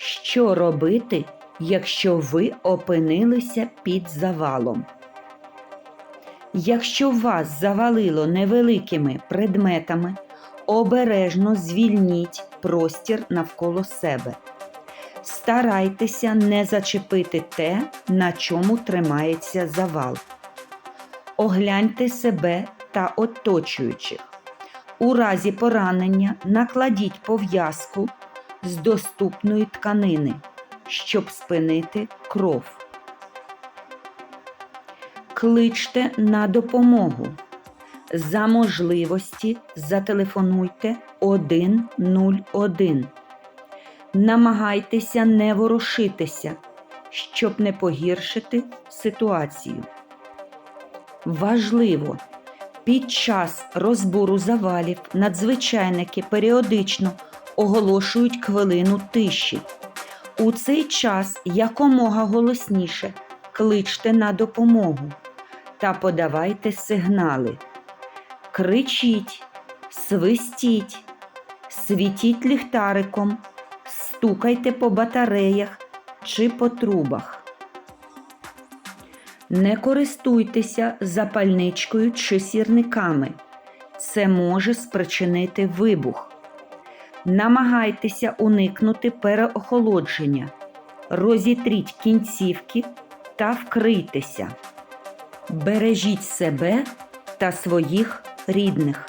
Що робити, якщо ви опинилися під завалом? Якщо вас завалило невеликими предметами, обережно звільніть простір навколо себе. Старайтеся не зачепити те, на чому тримається завал. Огляньте себе та оточуючих. У разі поранення накладіть пов'язку з доступної тканини, щоб спинити кров. Кличте на допомогу. За можливості зателефонуйте 101. Намагайтеся не ворушитися, щоб не погіршити ситуацію. Важливо, під час розбору завалів надзвичайники періодично оголошують хвилину тиші. У цей час якомога голосніше кличте на допомогу та подавайте сигнали. Кричіть, свистіть, світіть ліхтариком, стукайте по батареях чи по трубах. Не користуйтеся запальничкою чи сірниками. Це може спричинити вибух. Намагайтеся уникнути переохолодження. Розітріть кінцівки та вкрийтеся. Бережіть себе та своїх рідних.